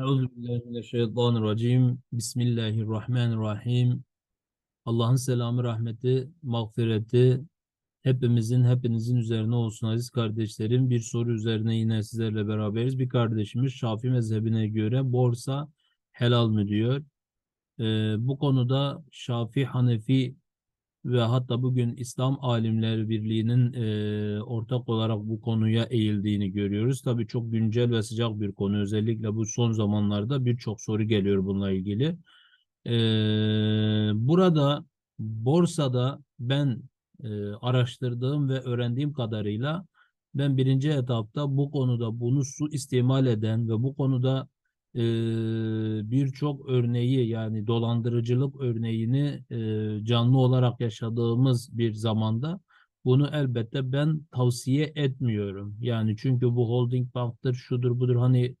Euzubillahimineşşeytanirracim. Bismillahirrahmanirrahim. Allah'ın selamı, rahmeti, mağfireti hepimizin, hepinizin üzerine olsun aziz kardeşlerim. Bir soru üzerine yine sizlerle beraberiz. Bir kardeşimiz Şafii mezhebine göre borsa helal mı diyor. Ee, bu konuda Şafii, Hanefi ve hatta bugün İslam Alimleri Birliği'nin e, ortak olarak bu konuya eğildiğini görüyoruz. Tabii çok güncel ve sıcak bir konu. Özellikle bu son zamanlarda birçok soru geliyor bununla ilgili. E, burada borsada ben e, araştırdığım ve öğrendiğim kadarıyla ben birinci etapta bu konuda bunu su istimal eden ve bu konuda e, birçok örneği yani dolandırıcılık örneğini canlı olarak yaşadığımız bir zamanda bunu elbette ben tavsiye etmiyorum. Yani çünkü bu holding banktır, şudur budur hani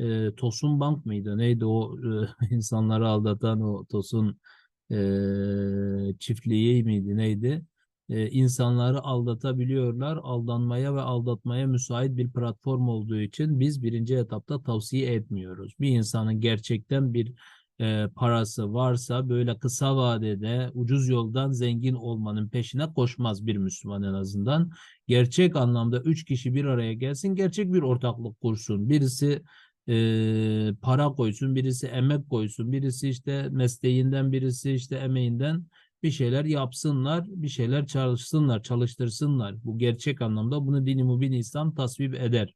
e, Tosun Bank mıydı? Neydi o e, insanları aldatan o Tosun e, çiftliği miydi? Neydi? E, insanları aldatabiliyorlar. Aldanmaya ve aldatmaya müsait bir platform olduğu için biz birinci etapta tavsiye etmiyoruz. Bir insanın gerçekten bir e, parası varsa böyle kısa vadede ucuz yoldan zengin olmanın peşine koşmaz bir Müslüman en azından. Gerçek anlamda üç kişi bir araya gelsin, gerçek bir ortaklık kursun. Birisi e, para koysun, birisi emek koysun, birisi işte mesleğinden, birisi işte emeğinden bir şeyler yapsınlar, bir şeyler çalışsınlar, çalıştırsınlar. Bu gerçek anlamda bunu dini mübin İslam tasvip eder.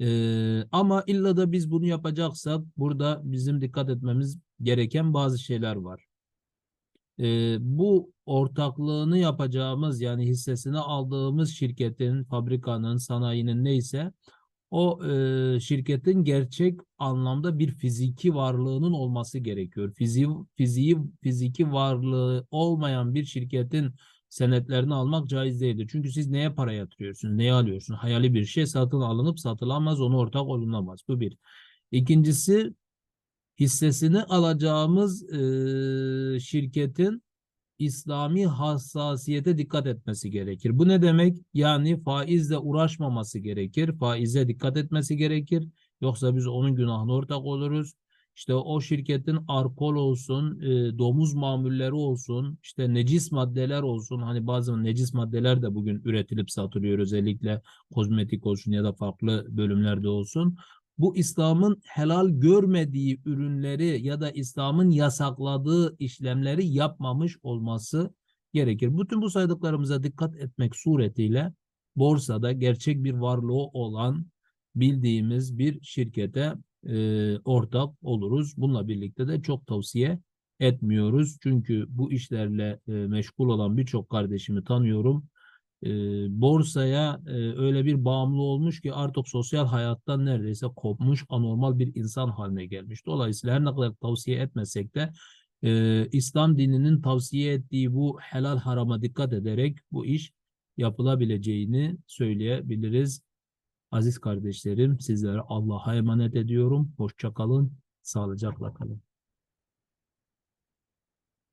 Ee, ama illa da biz bunu yapacaksak burada bizim dikkat etmemiz gereken bazı şeyler var. Ee, bu ortaklığını yapacağımız yani hissesini aldığımız şirketin, fabrikanın, sanayinin neyse o e, şirketin gerçek anlamda bir fiziki varlığının olması gerekiyor. Fizi, fiziği, fiziki varlığı olmayan bir şirketin senetlerini almak caiz değildir. Çünkü siz neye para yatırıyorsunuz, neye alıyorsunuz? Hayali bir şey satın alınıp satılamaz, onu ortak olunamaz. Bu bir. İkincisi hissesini alacağımız e, şirketin İslami hassasiyete dikkat etmesi gerekir. Bu ne demek? Yani faizle uğraşmaması gerekir. Faize dikkat etmesi gerekir. Yoksa biz onun günahına ortak oluruz. İşte o şirketin alkol olsun, e, domuz mamulleri olsun, işte necis maddeler olsun. Hani bazı necis maddeler de bugün üretilip satılıyor özellikle kozmetik olsun ya da farklı bölümlerde olsun bu İslam'ın helal görmediği ürünleri ya da İslam'ın yasakladığı işlemleri yapmamış olması gerekir. Bütün bu saydıklarımıza dikkat etmek suretiyle borsada gerçek bir varlığı olan bildiğimiz bir şirkete e, ortak oluruz. Bununla birlikte de çok tavsiye etmiyoruz. Çünkü bu işlerle e, meşgul olan birçok kardeşimi tanıyorum e, borsaya e, öyle bir bağımlı olmuş ki artık sosyal hayattan neredeyse kopmuş anormal bir insan haline gelmiş. Dolayısıyla her ne kadar tavsiye etmesek de e, İslam dininin tavsiye ettiği bu helal harama dikkat ederek bu iş yapılabileceğini söyleyebiliriz. Aziz kardeşlerim sizlere Allah'a emanet ediyorum. Hoşça kalın, sağlıcakla kalın.